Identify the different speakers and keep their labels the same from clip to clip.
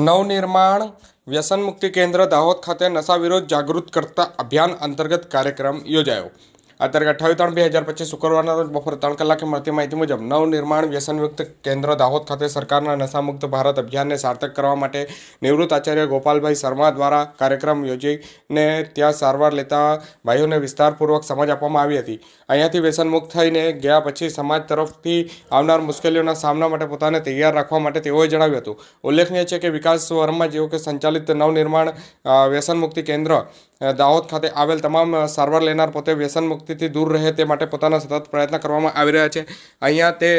Speaker 1: નવનિર્માણ વ્યસન મુક્તિ કેન્દ્ર દાહોદ ખાતે નશા વિરોધ જાગૃત કરતા અભિયાન અંતર્ગત કાર્યક્રમ યોજાયો. આ તારીખ અઠાવીસ ત્રણ બે હજાર પચીસ શુક્રવારના રોજ બપોરે ત્રણ કલાકે મળતી માહિતી મુજબ નવનિર્માણ વ્યસનયુક્ત કેન્દ્ર દાહોદ ખાતે સરકારના નશામુક્ત ભારત અભિયાનને સાર્થક કરવા માટે નિવૃત્ત આચાર્ય ગોપાલભાઈ શર્મા દ્વારા કાર્યક્રમ યોજીને ત્યાં સારવાર લેતા ભાઈઓને વિસ્તારપૂર્વક સમજ આપવામાં આવી હતી. અહીંયાથી વ્યસનમુક્ત થઈને ગયા પછી સમાજ તરફથી આવનાર મુશ્કેલીઓના સામના માટે પોતાને તૈયાર રાખવા માટે તેઓએ જણાવ્યું હતું. ઉલ્લેખનીય છે કે વિકાસ વર્મા જેઓ કે સંચાલિત નવનિર્માણ વ્યસનમુક્તિ કેન્દ્ર દાહોદ ખાતે આવેલ તમામ સારવાર લેનાર પોતે વ્યસન મુક્તિથી દૂર રહે તે માટે પોતાના સતત પ્રયત્ન કરવામાં આવી રહ્યા છે. અહીંયા તે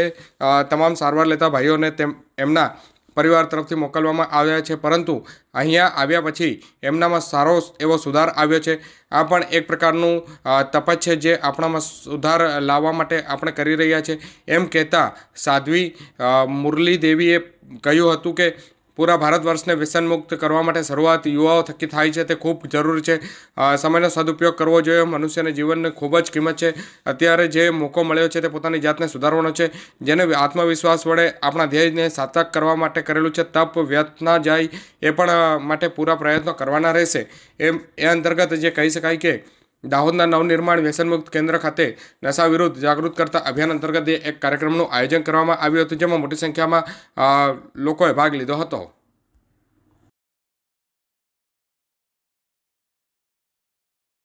Speaker 1: તમામ સારવાર લેતા ભાઈઓને તેમ એમના પરિવાર તરફથી મોકલવામાં આવ્યા છે. પરંતુ અહીંયા આવ્યા પછી એમનામાં સારો એવો સુધાર આવ્યો છે. આ પણ એક પ્રકારનું અ, તપ છે જે આપણામાં સુધાર લાવવા માટે આપણે કરી રહ્યા છે. એમ કહેતા સાધ્વી મુરલી દેવીએ કહ્યું હતું કે પૂરા ભારત વર્ષને વ્યસનમુક્ત કરવા માટે શરૂઆત યુવાઓ થકી થાય છે. તે ખૂબ જરૂરી છે. સમયનો સદુપયોગ કરવો જોઈએ. મનુષ્યને જીવનને ખૂબ જ કિંમત છે. અત્યારે જે મોકો મળ્યો છે તે પોતાની જાતને સુધારવાનો છે. જેને આત્મવિશ્વાસ વડે આપણા ધ્યેયને સાર્થક કરવા માટે કરેલું છે. તપ, વ્યર્થ ના જાય એ પણ માટે પૂરા પ્રયત્નો કરવાના રહેશે. એમ, એ અંતર્ગત જે કહી શકાય કે દાહોદના નવનિર્માણ વ્યસનમુક્ત કેન્દ્ર ખાતે નશા વિરુદ્ધ જાગૃત કરતા અભિયાન અંતર્ગત એક કાર્યક્રમનું આયોજન કરવામાં આવ્યું હતું, જેમાં મોટી સંખ્યામાં લોકોએ ભાગ લીધો હતો.